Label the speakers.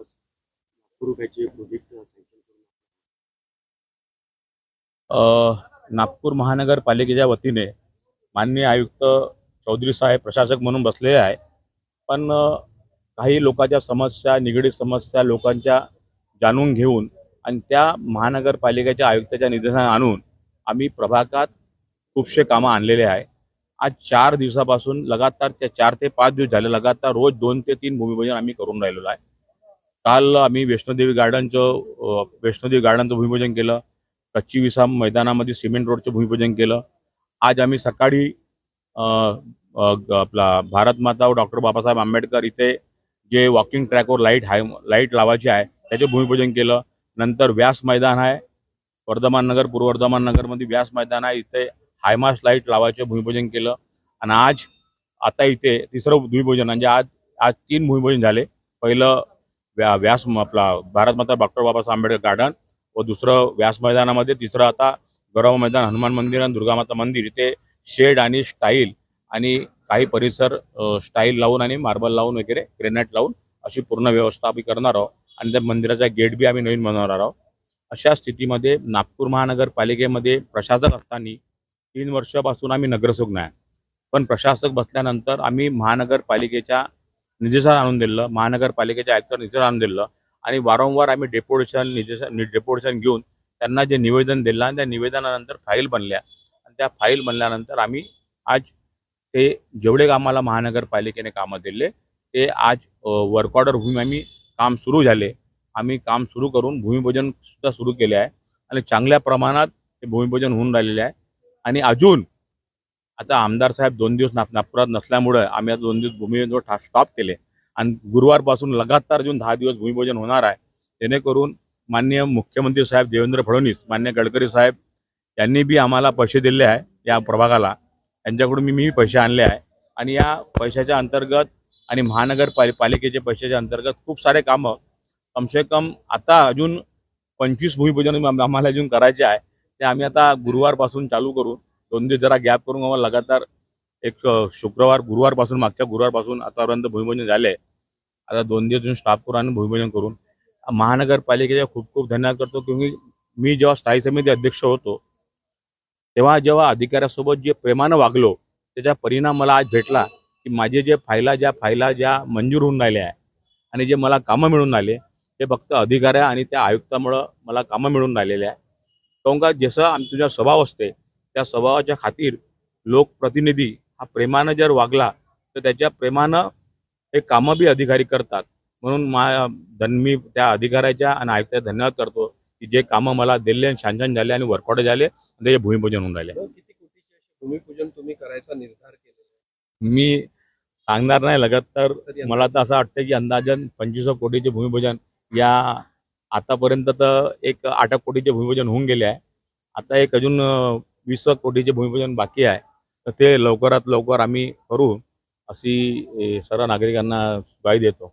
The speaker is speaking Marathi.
Speaker 1: जवळपास लाखो रुपयाचे प्रोजेक्ट सँक्शन करून
Speaker 2: नागपूर महानगरपालिकेच्या वतीने माननीय आयुक्त चौधरी साहेब प्रशासक म्हणून बसलेले आहे. पण काही लोकांच्या समस्या निगडीत समस्या लोकांच्या जाणून घेऊन आणि त्या महानगरपालिकेच्या आयुक्ताच्या निदर्शनात आणून आम्ही प्रभागात खूपशे कामं आणलेले आहे. आज चार दिवसापासून लगातार त्या चार ते पाच दिवस झाले लगातार रोज दोन ते तीन भूमिपूजन आम्ही करून राहिलेलो आहे. काल आम्ही वैष्णोदेवी गार्डनचं वैष्णोदेवी गार्डनचं भूमिपूजन केलं. कच्ची विसाम मैदानामध्ये सिमेंट रोडचं भूमिपूजन केलं. आज आम्ही सकाळी आपला भारत माता व डॉक्टर बाबासाहेब आंबेडकर इथे जे वॉकिंग ट्रॅकवर लाइट हाय लाइट लावायची आहे त्याचे भूमिपूजन केलं. नंतर व्यास मैदान आहे. वर्धमान नगर पूर्व वर्धमान नगरमध्ये व्यास मैदान आहे. इथे हायमास लाइट लावायचं भूमिपूजन केलं. आणि आज आता इथे तिसरं भूमिपूजन म्हणजे आज आज तीन भूमिपूजन झाले. पहिलं व्या व्यास आपला भारत माता डॉक्टर बाबासाहेब आंबेडकर गार्डन व दुसरं व्यास मैदानामध्ये तिसरं आता गौरव मैदान हनुमान मंदिर आणि दुर्गामाता मंदिर. इथे शेड आणि स्टाईल आणि काही परिसर स्टाईल लावून आणि मार्बल लावून वगैरे ग्रेनाईट लावून अशी पूर्ण व्यवस्था आम्ही करणार आहोत. आणि त्या मंदिराचा गेट बी आम्ही नवीन बनवणार आहोत. अशा स्थितीमध्ये नागपूर महानगरपालिकेमध्ये प्रशासक असताना तीन वर्षापासून आम्ही नगरसेवक नाही. पण प्रशासक बसल्यानंतर आम्ही महानगरपालिकेच्या निधीचा आणून दिलं महानगरपालिकेच्या आयुक्त निधीचा आणून दिलं आणि वारंवार आम्ही डेपोटेशन निधी डेपोटेशन घेऊन त्यांना जे निवेदन दिलं आणि त्या निवेदनानंतर फाईल बनल्या. आणि त्या फाईल बनल्यानंतर आम्ही आज ते जेवढे आम्हाला महानगरपालिकेने कामं दिले ते आज वर्क ऑर्डर होऊन आम्ही काम सुरू झाले. आम्ही काम सुरू करून भूमिपूजनसुद्धा सुरू केले आहे. आणि चांगल्या प्रमाणात ते भूमिपूजन होऊन राहिलेले आहे. आणि अजून आता आमदार साहेब दोन दिवस नाग नागपुरात नसल्यामुळं आम्ही आता दोन दिवस भूमिपूजन स्टॉप केले. आणि गुरुवारपासून लगातार अजून दहा दिवस भूमिपूजन होणार आहे. जेणेकरून माननीय मुख्यमंत्री साहेब देवेंद्र फडणवीस मान्य गडकरी साहेब यांनी बी आम्हाला पैसे दिले आहे या प्रभागाला. यांच्याकडून मी मी पैसे आणले आहे. आणि या पैशाच्या अंतर्गत आणि महानगरपालि पालिकेच्या पैशाच्या अंतर्गत खूप सारे कामं. कमसे कम आता अजून पंचवीस भूमिपूजन आम्हाला अजून करायचे आहे. ते आम्ही आता गुरुवारपासून चालू करू. दोन दिवस जरा गॅप करून आम्हाला लगातार एक शुक्रवार गुरुवारपासून मागच्या गुरुवारपासून आतापर्यंत भूमिपूजन झाले आता दोन दिवस स्टाफ करून आणि भूमिपूजन करून. महानगरपालिकेचा खूप खूप धन्यवाद करतो की मी जेव्हा स्थायी समिती अध्यक्ष होतो तेव्हा जेव्हा अधिकाऱ्यासोबत जे प्रेमानं वागलो त्याचा परिणाम मला आज भेटला की माझे जे फायला ज्या फायला ज्या मंजूर होऊन राहिल्या आहे आणि जे मला कामं मिळून राहिले ते फक्त अधिकाऱ्या आणि त्या आयुक्तामुळं मला कामं मिळून राहिलेले आहे. काऊन का जसं आमचा जेव्हा स्वभाव असते त्या स्वभावाच्या खातीर लोकप्रतिनिधी हा प्रेमानं जर वागला तर त्याच्या प्रेमानं हे कामं बी अधिकारी करतात. म्हणून मा धन मी त्या अधिकाऱ्याच्या आणि आयुक्ताचा धन्यवाद करतो की जे कामं मला दिले आणि छान छान झाले आणि वर्कआउट झाले आणि त्याचे भूमिपूजन होऊन राहिले.
Speaker 3: भूमिपूजन तुम्ही करायचा निर्धार आहे?
Speaker 2: मी सांगणार नाही लगत तर मला तर असं वाटतं की अंदाजन पंचवीस कोटीचे भूमिपूजन या आतापर्यंत तर एक आठ कोटीचे भूमिपूजन होऊन गेले आहे. आता एक अजून वीस कोटीचे भूमिपूजन बाकी आहे तर ते लवकरात लवकर आम्ही करू अशी सर्व नागरिकांना ग्वाही देतो.